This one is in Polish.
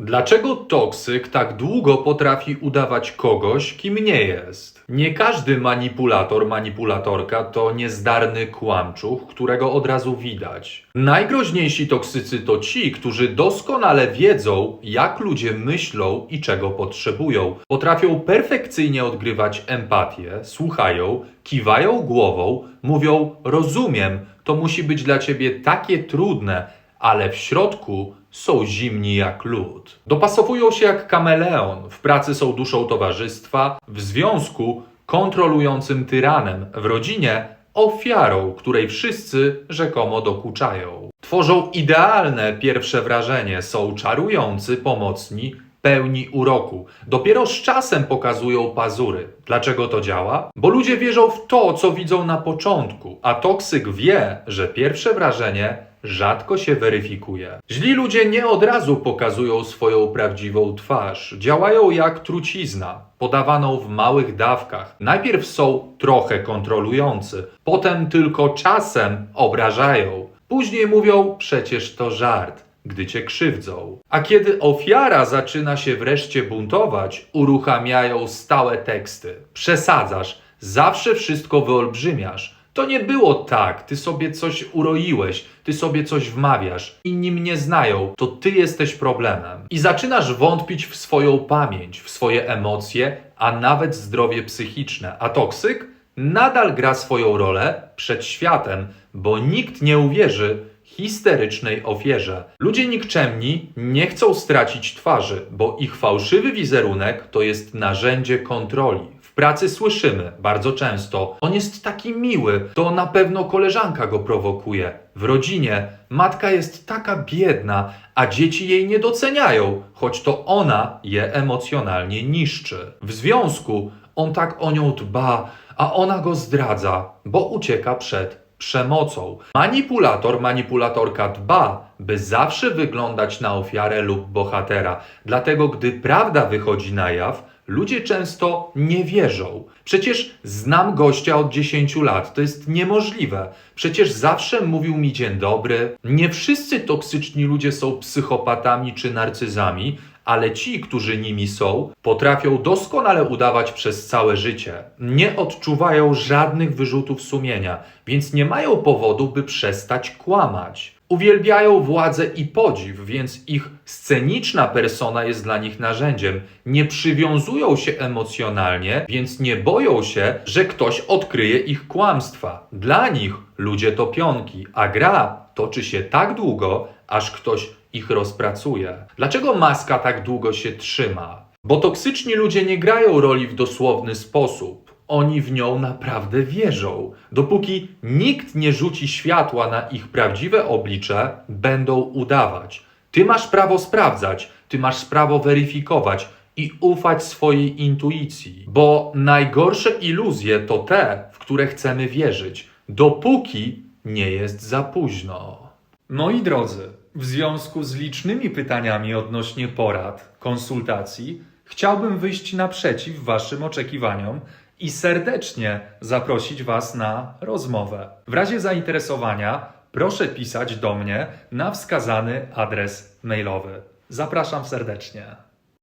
Dlaczego toksyk tak długo potrafi udawać kogoś, kim nie jest? Nie każdy manipulator, manipulatorka to niezdarny kłamczuch, którego od razu widać. Najgroźniejsi toksycy to ci, którzy doskonale wiedzą, jak ludzie myślą i czego potrzebują. Potrafią perfekcyjnie odgrywać empatię, słuchają, kiwają głową, mówią: Rozumiem, to musi być dla ciebie takie trudne, ale w środku są zimni jak lód. Dopasowują się jak kameleon, w pracy są duszą towarzystwa, w związku kontrolującym tyranem, w rodzinie ofiarą, której wszyscy rzekomo dokuczają. Tworzą idealne pierwsze wrażenie, są czarujący, pomocni, pełni uroku. Dopiero z czasem pokazują pazury. Dlaczego to działa? Bo ludzie wierzą w to, co widzą na początku, a toksyk wie, że pierwsze wrażenie rzadko się weryfikuje. Źli ludzie nie od razu pokazują swoją prawdziwą twarz. Działają jak trucizna, podawaną w małych dawkach. Najpierw są trochę kontrolujący, potem tylko czasem obrażają. Później mówią: przecież to żart gdy cię krzywdzą. A kiedy ofiara zaczyna się wreszcie buntować, uruchamiają stałe teksty. Przesadzasz, zawsze wszystko wyolbrzymiasz. To nie było tak, ty sobie coś uroiłeś, ty sobie coś wmawiasz. Inni mnie znają, to ty jesteś problemem. I zaczynasz wątpić w swoją pamięć, w swoje emocje, a nawet zdrowie psychiczne. A toksyk nadal gra swoją rolę przed światem, bo nikt nie uwierzy, histerycznej ofierze. Ludzie nikczemni nie chcą stracić twarzy, bo ich fałszywy wizerunek to jest narzędzie kontroli. Pracy słyszymy bardzo często: On jest taki miły, to na pewno koleżanka go prowokuje. W rodzinie matka jest taka biedna, a dzieci jej nie doceniają, choć to ona je emocjonalnie niszczy. W związku on tak o nią dba, a ona go zdradza, bo ucieka przed przemocą. Manipulator, manipulatorka dba, by zawsze wyglądać na ofiarę lub bohatera. Dlatego, gdy prawda wychodzi na jaw, ludzie często nie wierzą. Przecież znam gościa od 10 lat, to jest niemożliwe. Przecież zawsze mówił mi dzień dobry. Nie wszyscy toksyczni ludzie są psychopatami czy narcyzami, ale ci, którzy nimi są, potrafią doskonale udawać przez całe życie. Nie odczuwają żadnych wyrzutów sumienia, więc nie mają powodu, by przestać kłamać. Uwielbiają władzę i podziw, więc ich sceniczna persona jest dla nich narzędziem. Nie przywiązują się emocjonalnie, więc nie boją się, że ktoś odkryje ich kłamstwa. Dla nich ludzie to pionki, a gra toczy się tak długo, aż ktoś ich rozpracuje. Dlaczego maska tak długo się trzyma? Bo toksyczni ludzie nie grają roli w dosłowny sposób. Oni w nią naprawdę wierzą. Dopóki nikt nie rzuci światła na ich prawdziwe oblicze, będą udawać. Ty masz prawo sprawdzać, ty masz prawo weryfikować i ufać swojej intuicji, bo najgorsze iluzje to te, w które chcemy wierzyć, dopóki nie jest za późno. Moi drodzy, w związku z licznymi pytaniami odnośnie porad, konsultacji, chciałbym wyjść naprzeciw Waszym oczekiwaniom i serdecznie zaprosić Was na rozmowę. W razie zainteresowania proszę pisać do mnie na wskazany adres mailowy. Zapraszam serdecznie.